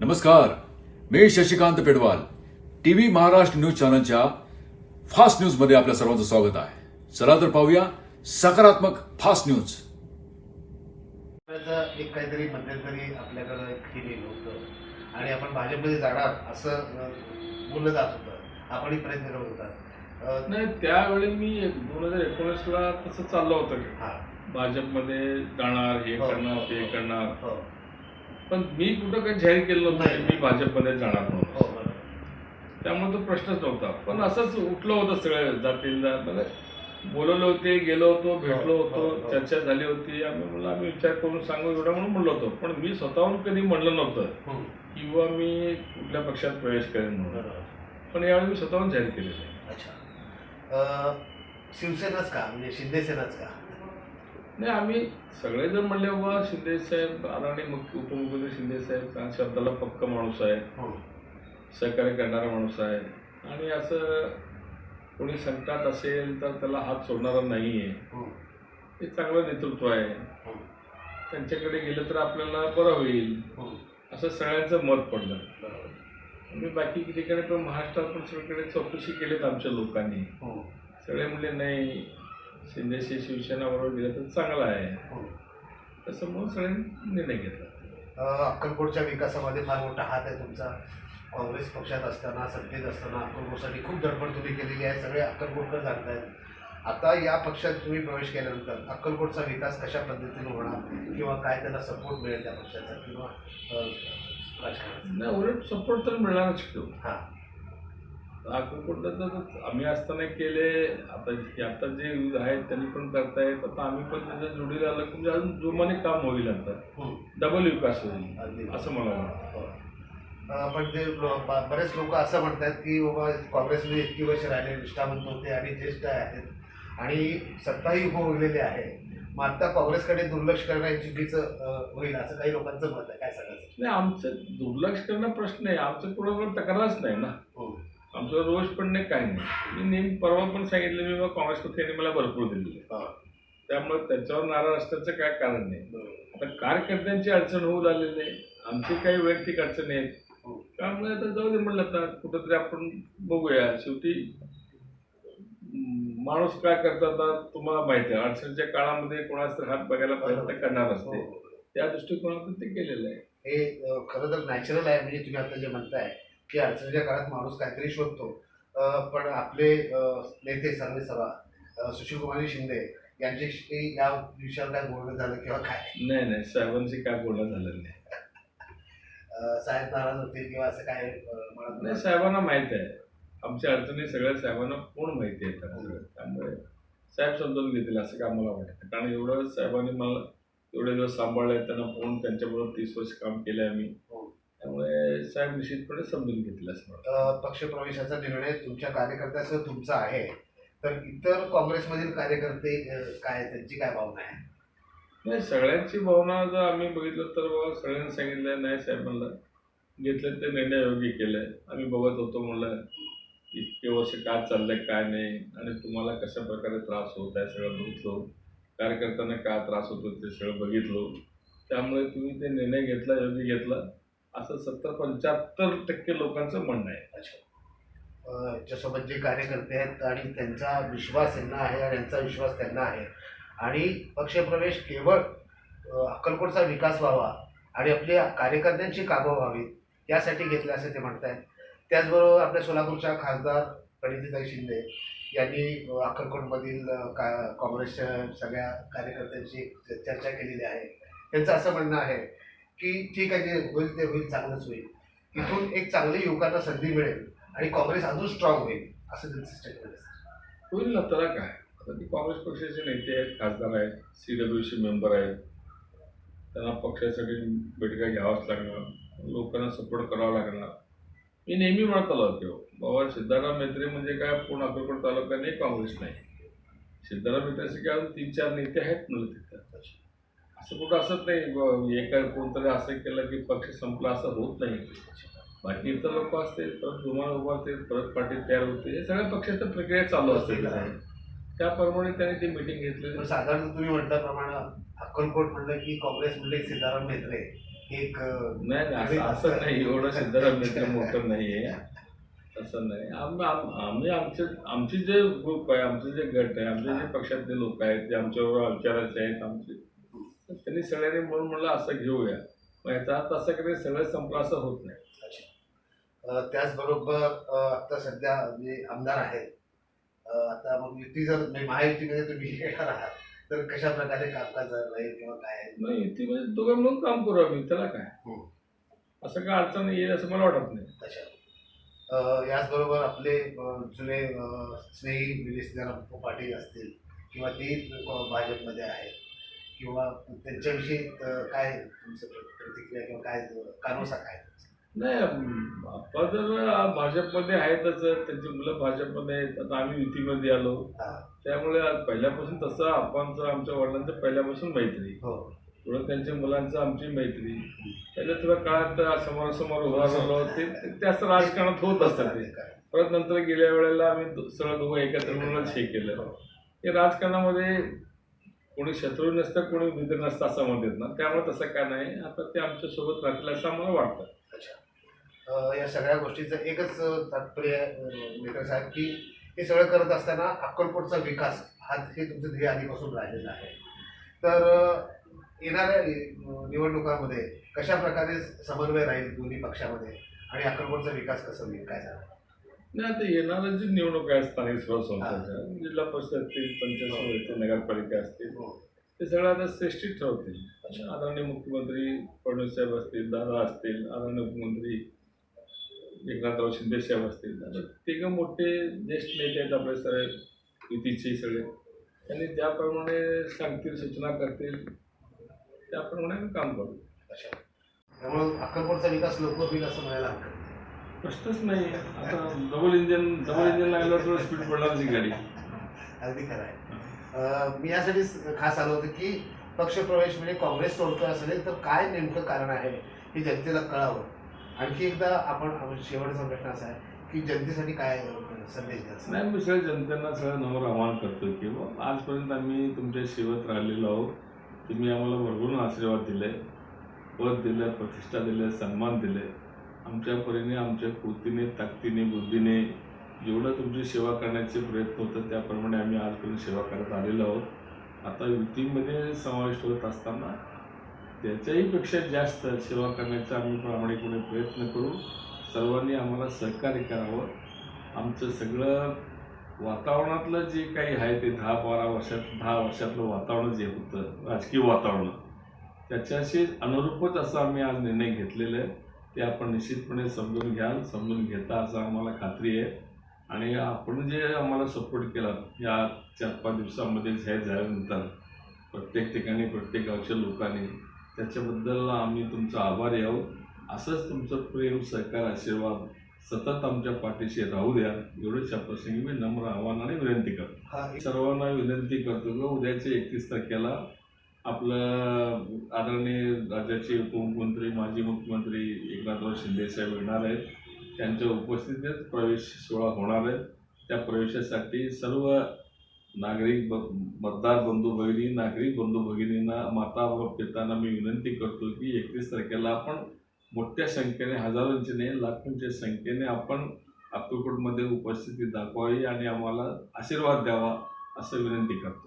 नमस्कार. मी Shashikant Pedwal. TV Maharashtra news चॅनलच्या फास्ट न्यूजमध्ये आपल्या सर्वांचं स्वागत आहे. चला तर पाहूया सकारात्मक फास्ट न्यूज. एक काहीतरी मध्यंतरी आपल्याकडं एक लिहिलं होतं. आणि आपण भाजपमध्ये जाणार असं बोललं जात होतं. आपणही प्रयत्न करत होता. नाही त्यावेळी मी दोन हजार एकोणीसला तसं चाललं होतं. की हा. भाजपमध्ये जाणार हे हो, करणार हो, ते हो. करणार. पण मी कुठं काही जाहीर केलं नाही. मी भाजपमध्ये जाणार हो म्हणून बरोबर. त्यामुळे तो प्रश्नच नव्हता. पण असंच उठलं होतं सगळं जातीन. जात म्हणजे बोलवले होते गेलो होतो भेटलो हो, होतो हो, हो. चर्चा झाली होती. आम्ही म्हणलं आम्ही विचार करून सांगू एवढं म्हणून म्हणलो होतो. पण मी स्वतःहून कधी म्हणलं नव्हतं किंवा मी कुठल्या पक्षात प्रवेश करेन म्हणून. पण यावेळी मी स्वतःहून जाहीर केलेलं आहे. अच्छा. शिवसेनाच का? म्हणजे शिंदे सेनाच का? नाही आम्ही सगळेजण म्हणले बाबा शिंदे साहेब आदरणीय मुख्य उपमुख्यमंत्री शिंदे साहेब शब्दाला पक्क माणूस आहे. हम्म, सहकार्य करणारा माणूस आहे. आणि असं कोणी संकटात असेल तर त्याला हात सोडणारा नाही आहे हम्म, ते चांगलं नेतृत्व आहे. हम्म, त्यांच्याकडे गेलं तर आपल्याला बरं होईल. असं सगळ्यांचं मत पडलं. मी बाकी ठिकाणी पण महाराष्ट्रात पण सगळीकडे चौकशी केलीत आमच्या लोकांनी. सगळे म्हणले नाही शिंदेशी शिवसेना बरोबर गेलं तर चांगलं आहे. हम्म. तसं म्हणून सगळ्यांनी निर्णय घेतला. अक्कलकोटच्या विकासामध्ये फार मोठा हात आहे तुमचा. काँग्रेस पक्षात असताना सत्तेत असताना अक्कलकोटसाठी खूप धडपड तुम्ही केलेली आहे. सगळे अक्कलकोटकर जाणतायत आता या पक्षात तुम्ही प्रवेश केल्यानंतर अक्कलकोटचा विकास कशा पद्धतीने होणार? किंवा काय त्याला सपोर्ट मिळेल त्या पक्षाचा? किंवा अं, राजकारणाचा? नाही उलट सपोर्ट तर मिळणारच की. हो. हां तर आम्ही असताना केले. आता हे आता जे आहेत त्यांनी पण करतायत. आता आम्ही पण त्याच्या जोडीला आलं. की म्हणजे अजून जोमाने काम होईल आता. डबल विकास होईल असं मला वाटतं. हो. पण ते बरेच लोक असं म्हणतात की बाबा काँग्रेसमध्ये इतकी वर्ष राहिले निष्ठावंत होते आणि ज्येष्ठ आहेत आणि सत्ताही भोगलेली आहे. मग आता काँग्रेसकडे दुर्लक्ष करणं हे चुकीचं होईल असं काही लोकांचं मत आहे. काय सांगायचं? नाही आमचं दुर्लक्ष करणं प्रश्न आहे. आमचं कोणावर तक्रारच नाही ना. हो. आमचं रोष पण नाही काय नाही मी नेहमी परवा पण सांगितलं मी बा काँग्रेस पक्षाने मला भरपूर. हा. त्यामुळे त्याच्यावर नाराज असण्याचं काय कारण नाही. आता कार्यकर्त्यांची अडचण होऊ लागलेली आहे आमची काही वैयक्तिक अडचणी आहेत हो. त्यामुळे आता जाऊ दे म्हणलं आता कुठंतरी आपण बघूया शेवटी माणूस काय करतात तुम्हाला माहिती आहे अडचणीच्या काळामध्ये कोणाचा तरी हात बघायला प्रयत्न करणार असते हो. त्या दृष्टिकोनातून ते केलेलं आहे हे खरं तर नॅचरल आहे म्हणजे तुम्ही आता जे म्हणताय की अडचणीच्या काळात माणूस काहीतरी शोधतो. पण आपले नेते सर्वे सभा अं, सुशीलकुमारी शिंदे यांच्याशी या विषयावर काय बोलणं झालं किंवा काय? नाही नाही. साहेबांशी काय बोलणं झालं नाही. साहेब नाराज होते किंवा असं काय म्हणत नाही? साहेबांना माहीत आहे. आमच्या अडचणी सगळ्या साहेबांना पूर्ण माहिती आहे सगळं. त्यामुळे साहेब समजून घेतील असं काय मला वाटतं कारण एवढं साहेबांनी मला एवढे दिवस सांभाळले त्यांना पूर्ण त्यांच्याबरोबर तीस वर्ष काम केलं आहे मी हो. त्यामुळे साहेब निश्चितपणे समजून घेतील असं पक्षप्रवेशाचा निर्णय तुमच्या कार्यकर्त्यासह तुमचा आहे. तर इतर काँग्रेसमधील कार्यकर्ते काय त्यांची काय भावना आहे? नाही सगळ्यांची भावना जर आम्ही बघितलं तर बाबा सगळ्यांनी सांगितलं नाही साहेब म्हणलं. घेतलं ते निर्णय योग्य केलं आपण बघत होतो म्हणलं इतके वर्ष काय चाललंय काय नाही? आणि तुम्हाला कशा प्रकारे त्रास होत आहे सगळं बघितलो. कार्यकर्त्यांना काय त्रास होतो ते सगळं बघितलो. त्यामुळे तुम्ही ते निर्णय घेतला योग्य घेतला. असं सत्तर पंच्याहत्तर टक्के लोकांचं म्हणणं आहे. अं, याच्यासोबत जे कार्यकर्ते आहेत आणि त्यांचा विश्वास यांना आहे आणि यांचा विश्वास त्यांना आहे. आणि पक्षप्रवेश केवळ अक्कलकोटचा विकास व्हावा आणि आपल्या कार्यकर्त्यांची कामं व्हावीत यासाठी घेतलं असं ते म्हणत आहेत त्याचबरोबर आपल्या सोलापूरच्या खासदार प्रणितीताई शिंदे यांनी अक्कलकोटमधील का काँग्रेसच्या सगळ्या कार्यकर्त्यांशी चर्चा केलेली आहे. त्यांचं असं म्हणणं आहे की ठीक आहे जे होईल ते होईल चांगलंच होईल. इथून एक चांगली युवकांना संधी मिळेल आणि काँग्रेस अजून स्ट्रॉंग होईल असं त्यांचं स्टेटमेंट आहे होईल ना त्याला काय? आता ते काँग्रेस पक्षाचे नेते आहेत खासदार आहेत सी डब्ल्यू सी मेंबर आहेत. त्यांना पक्षासाठी बैठका घ्यावाच लागणार लोकांना सपोर्ट करावा लागणार. मी नेहमी म्हणत आलो होतो बाबा सिद्धाराम मेत्रे म्हणजे काय? पूर्ण अक्कलकोट तालुका नाही काँग्रेस नाही. सिद्धाराम मेत्रेचे काय तीन चार नेते आहेत म्हणलं तिथं. असं कुठं असत नाही एका कोणतरी असं केलं की पक्ष संपला असं होत नाही. बाकी इतर लोक असते परत जुमान उभारते परत पार्टी तयार होते हे सगळ्या पक्षाच्या प्रक्रिया चालू असते त्याप्रमाणे त्यांनी ती मिटिंग घेतली साधारण तुम्ही म्हटल्याप्रमाणे अक्कलकोट म्हणलं की काँग्रेस म्हणलं सीताराम म्हेत्रे. एक नाही नाही असं असं नाही एवढं सिद्धाराम मित्र मोठं नाही आहे तसं नाही. आम्ही आम- आम्ही आमचे आमचे जे ग्रुप आहे आमचे जे गट आहे आमचे जे पक्षातले लोक आहेत ते आमच्याबरोबर विचारायचे आहेत आमचे तर त्यांनी सगळ्यांनी म्हणून म्हणलं असं घेऊया. मग याचा अर्थ असं की सगळं संपलं असं होत नाही. त्याचबरोबर आता सध्या जे आमदार आहेत आता मग युती जर म्हणजे महायुतीमध्ये तुम्ही येणार आहात तर कशा प्रकारे कामकाज राहील किंवा काय? आहे? नाही ती म्हणजे दोघं मिळून काम करू आम्ही त्याला काय? हम्म. असं काय अडचण येईल असं मला वाटत नाही. अच्छा. याचबरोबर आपले जुने स्नेही सिद्धाराम पाटील असतील किंवा ते भाजपमध्ये आहेत. किंवा त्यांच्याविषयी काय तुमचं प्रतिक्रिया किंवा काय कानोसा काय नाही जर भाजपमध्ये आहेतच त्यांची मुलं भाजपमध्ये आहेत आता आम्ही युतीमध्ये आलो. हा. त्यामुळे पहिल्यापासून तसं आपांचं आमच्या वडिलांचं पहिल्यापासून मैत्री. हो. पुढं त्यांच्या मुलांचं आमची मैत्री. पहिल्या थोड्या काळात समोरासमोर उभा राहिलो ते ते- ते असं राजकारणात होत असतात? परत नंतर गेल्या वेळेला आम्ही सगळं दोघं एकत्र म्हणूनच हे केलं. हे राजकारणामध्ये कोणी शत्रू नसतं कोणी मित्र नसतं असं म्हणतात ना. त्यामुळे तसं काय नाही. आता ते आमच्यासोबत राहतील असं आम्हाला वाटतं. अच्छा. या सगळ्या गोष्टीचं एकच तात्पर्य मित्र साहेब की हे सगळं करत असताना अक्कलकोटचा विकास हा हे तुमचं ध्येय आधीपासून राहिलेलं आहे. तर येणाऱ्या निवडणुकांमध्ये कशा प्रकारे समन्वय राहील दोन्ही पक्षामध्ये? आणि अक्कलकोटचा विकास कसं होईल? काय झाला नाही आता येणाऱ्या जी निवडणूक आहे स्थानिक स्वराज्य संस्थांच्या जिल्हा परिषद असतील पंचायत समिती नगरपालिका असतील हो. ते सगळं आता श्रेष्ठीत ठरवतील. आदरणीय मुख्यमंत्री फडणवीस साहेब असतील दादा असतील आदरणीय मुख्यमंत्री एकनाथराव शिंदे साहेब असतील. तिघं मोठे ज्येष्ठ नेते आहेत आपले सगळे युतीचे सगळे. त्यांनी ज्याप्रमाणे सांगतील सूचना करतील त्याप्रमाणे आम्ही काम करू. अच्छा. त्यामुळे अक्कलकोटचा विकास लवकर होईल असं म्हणायला हरकत. प्रश्नच नाही. आता डबल इंजन डबल इंजन लागल्यावर थोडं स्पीड पडणारच ही गाडी. अगदी खरं आहे. अं, मी यासाठीच खास आलो होतो की पक्षप्रवेश म्हणजे काँग्रेस सोडतोय असेल तर काय नेमकं कारण आहे हे जनतेला कळावं. आणखी एकदा आपण शेवटचा प्रश्न असा आहे की जनतेसाठी काय संदेश द्यायचा नाही मी सगळ्या जनतेला सगळं नम्र आवाहन करतो की बुवा, आजपर्यंत आम्ही तुमच्या सेवेत राहिलेलो आहोत. तुम्ही आम्हाला भरभरून आशीर्वाद दिले पद दिलं प्रतिष्ठा दिले सन्मान दिले. आमच्या परीने आमच्या कृतीने ताकदीने बुद्धीने जेवढं तुमची सेवा करण्याचे प्रयत्न होतं त्याप्रमाणे आम्ही आजपर्यंत सेवा करत आलेलो आहोत. आता युतीमध्ये समावेश होत असताना त्याच्याही पेक्षा जास्त सेवा करण्याचा आम्ही प्रामाणिकपणे प्रयत्न करू. सर्वांनी आम्हाला सहकार्य करावं. आमचं सगळं वातावरणातलं जे काही आहे ते दहा बारा वर्षात दहा वर्षातलं वातावरण जे होतं राजकीय वातावरण त्याच्याशी अनुरूपच असं आम्ही आज निर्णय घेतलेला आहे. ते आपण निश्चितपणे समजून घ्याल समजून घेता असं आम्हाला खात्री आहे. आणि आपण जे आम्हाला सपोर्ट केला या चार पाच दिवसामध्ये जाहीर झाल्यानंतर प्रत्येक ठिकाणी प्रत्येक गावच्या लोकांनी त्याच्याबद्दल आम्ही तुमचा आभारी आहोत. असंच तुमचं प्रेम सहकार आशीर्वाद सतत आमच्या पाठीशी राहू द्या. एवढंच या प्रसंगी मी नम्र आव्हानाने विनंती करतो. हा. सर्वांना विनंती करतो की उद्याच्या एकतीस तारखेला आपलं आदरणीय राज्याचे उपमुख्यमंत्री माजी मुख्यमंत्री एकनाथराव शिंदे साहेब येणार आहेत. त्यांच्या उपस्थितीत प्रवेश सोहळा होणार आहे. त्या प्रवेशासाठी सर्व नागरिक ब मतदार बंधू भगिनी नागरिक बंधू भगिनींना माता व पितांना मी विनंती करतो की एकतीस तारखेला आपण मोठ्या संख्येने हजारोंची नाही लाखोंच्या संख्येने आपण अक्कलकोटमध्ये उपस्थिती दाखवावी आणि आम्हाला आशीर्वाद द्यावा असं विनंती करतो.